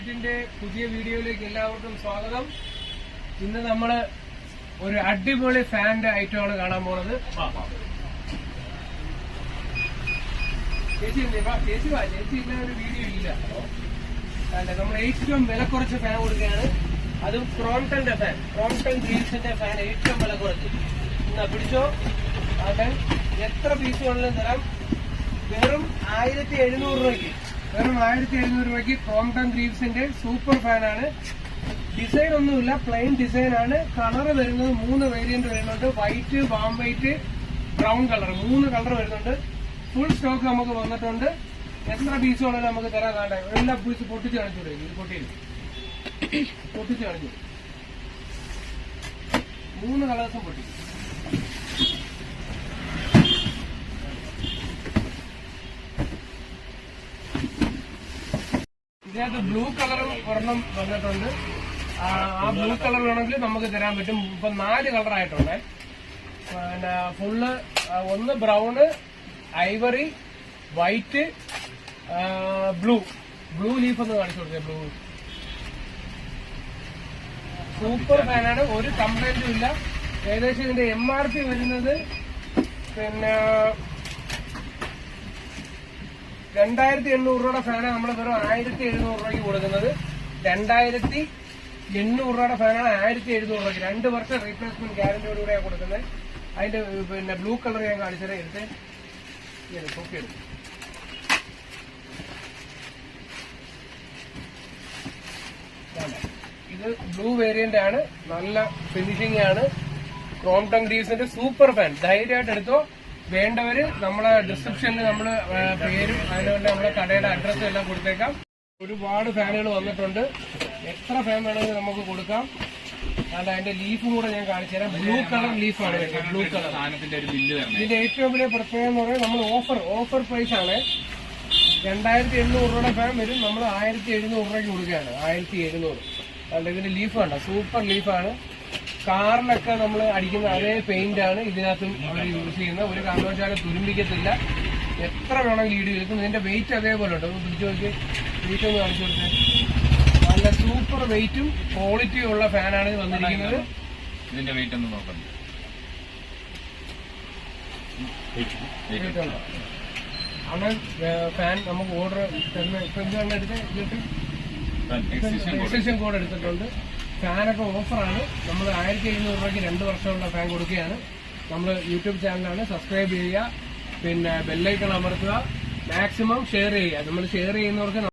ഗാഡ്ജറ്റിന്റെ പുതിയ വീഡിയോയിലേക്ക് എല്ലാവർക്കും സ്വാഗതം. ഇന്ന് നമ്മൾ ഒരു അടിപൊളി ഫാന്റെ ഐറ്റമാണ് കാണാൻ പോണത്. ചേച്ചി ചേച്ചി വാ. ചേച്ചി ഇല്ല ഒരു വീഡിയോ ഇല്ല. അല്ല നമ്മൾ ഏറ്റവും വില കുറച്ച് ഫാൻ കൊടുക്കുകയാണ്. അതും ക്രോംടന്റെ ഫാൻ. ക്രോംടൺ ഗ്രീൽസിന്റെ ഫാൻ ഏറ്റവും വില കുറച്ച്. എന്നാ പിടിച്ചോ? അതെ എത്ര പീസ് വേണമെങ്കിലും തരാം? വെറും ആയിരത്തി എഴുന്നൂറ് രൂപയ്ക്ക്. വെറും ആയിരത്തി എഴുന്നൂറ് രൂപയ്ക്ക് ക്രോംടൺ ഗ്രീവ്സിന്റെ സൂപ്പർ ഫാനാണ് ഡിസൈൻ ഒന്നുമില്ല പ്ലെയിൻ ഡിസൈൻ ആണ്. കളർ വരുന്നത് മൂന്ന് വേരിയന്റ് വരുന്നുണ്ട്. White warm white brown colour മൂന്ന് കളർ വരുന്നുണ്ട്. ഫുൾ സ്റ്റോക്ക് നമുക്ക് വന്നിട്ടുണ്ട്. എത്ര പീസ് നമുക്ക് തരാൻ കാണാൻ എല്ലാ പീസ് പൊട്ടിച്ച് കാണിച്ചൂടെ ഇത് പൊട്ടിയിൽ പൊട്ടിച്ച് കാണിച്ചു മൂന്ന് കളേഴ്സും പൊട്ടി. ഇതിനകത്ത് ബ്ലൂ കളറും ഒരെണ്ണം വന്നിട്ടുണ്ട്. ആ ബ്ലൂ കളർ വേണമെങ്കിൽ നമുക്ക് തരാൻ പറ്റും. ഇപ്പൊ നാല് കളർ ആയിട്ടുണ്ട്. പിന്നെ ഫുള്ള് ഒന്ന് brown ivory white blue blue leaf ഒന്ന് കാണിച്ചു കൊടുത്തേ ബ്ലൂ സൂപ്പർ ഫാനാണ് ഒരു കംപ്ലൈന്റും ഇല്ല. ഏകദേശം ഇതിന്റെ എം ആർ പി വരുന്നത് പിന്നെ രണ്ടായിരത്തി എണ്ണൂറ് രൂപയുടെ ഫാനാണ് നമ്മൾ വെറും ആയിരത്തി എഴുന്നൂറ് രൂപയ്ക്ക് കൊടുക്കുന്നത്. രണ്ടായിരത്തി എണ്ണൂറ് രൂപയുടെ ഫാനാണ് ആയിരത്തി എഴുന്നൂറ് രൂപയ്ക്ക്. രണ്ട് വർഷം റീപ്ലേസ്മെന്റ് ഗ്യാരണ്ടിയോടുകൂടെയാണ് കൊടുക്കുന്നത്. അതിന്റെ പിന്നെ ബ്ലൂ കളർ ഞാൻ കാണിച്ചത് എടുത്ത്. ഓക്കെ ഇത് ബ്ലൂ വേരിയന്റ് ആണ്. നല്ല ഫിനിഷിംഗ് ആണ്. ക്രോംടൺ ഡീസിന്റെ സൂപ്പർ ഫാൻ ധൈര്യമായിട്ട് എടുത്തോ. വേണ്ടവര് നമ്മളെ ഡിസ്ക്രിപ്ഷനിൽ നമ്മൾ പേരും അതിനുവേണ്ടി നമ്മുടെ കടയുടെ അഡ്രസ്സും എല്ലാം കൊടുത്തേക്കാം. ഒരുപാട് ഫാനുകൾ വന്നിട്ടുണ്ട്. എത്ര ഫാൻ വേണമെങ്കിൽ നമുക്ക് കൊടുക്കാം. അല്ല അതിന്റെ ലീഫും കൂടെ ഞാൻ കാണിച്ചു തരാം. ബ്ലൂ കളർ ലീഫാണ് ബ്ലൂ കളർ ഇതിന്റെ ഏറ്റവും വലിയ പ്രത്യേകത എന്ന് പറയുന്നത് നമ്മൾ ഓഫർ ഓഫർ പ്രൈസ് ആണ്. രണ്ടായിരത്തി എണ്ണൂറ് രൂപയുടെ ഫാൻ വരും. നമ്മൾ ആയിരത്തി എഴുന്നൂറ് രൂപയ്ക്ക് കൊടുക്കുകയാണ്. ആയിരത്തി എഴുന്നൂറ്. അല്ല ഇതിന്റെ ലീഫ് കണ്ട സൂപ്പർ ലീഫാണ് കാറിലൊക്കെ നമ്മൾ അടിക്കുന്ന അതേ പെയിന്റ് ആണ് ഇതിനകത്തും അവർ യൂസ് ചെയ്യുന്നത്. ഒരു കാരണവശാലും തുരുമ്പിക്കത്തില്ല. എത്ര വേണമെങ്കിൽ ഈട് ചെയ്തു. ഇതിന്റെ വെയിറ്റ് അതേപോലെ ഉണ്ട്. ഒന്ന് പിടിച്ചു നോക്കി. വെയിറ്റ് ഒന്ന് കാണിച്ചു കൊടുത്തേ. നല്ല സൂപ്പർ വെയിറ്റും ക്വാളിറ്റിയും ഉള്ള ഫാനാണ് വന്നിരിക്കുന്നത്. ഇതിന്റെ വെയിറ്റ് ഒന്ന് നോക്കണം ഫാൻ നമുക്ക് ഓർഡർ തരുന്ന ഇപ്പൊ എന്താണ് എടുത്തത് എക്സിഷൻ കോഡ് എടുത്തിട്ടുണ്ട്. ഫാനൊക്കെ ഓഫറാണ്. നമ്മൾ ആയിരത്തി എഴുന്നൂറ് രൂപയ്ക്ക് രണ്ട് വർഷമുള്ള ഫാൻ കൊടുക്കുകയാണ്. നമ്മൾ യൂട്യൂബ് ചാനലാണ് സബ്സ്ക്രൈബ് ചെയ്യുക. പിന്നെ ബെല്ലൈക്കൺ അമർത്തുക. മാക്സിമം ഷെയർ ചെയ്യുക. നമ്മൾ ഷെയർ ചെയ്യുന്നവർക്ക്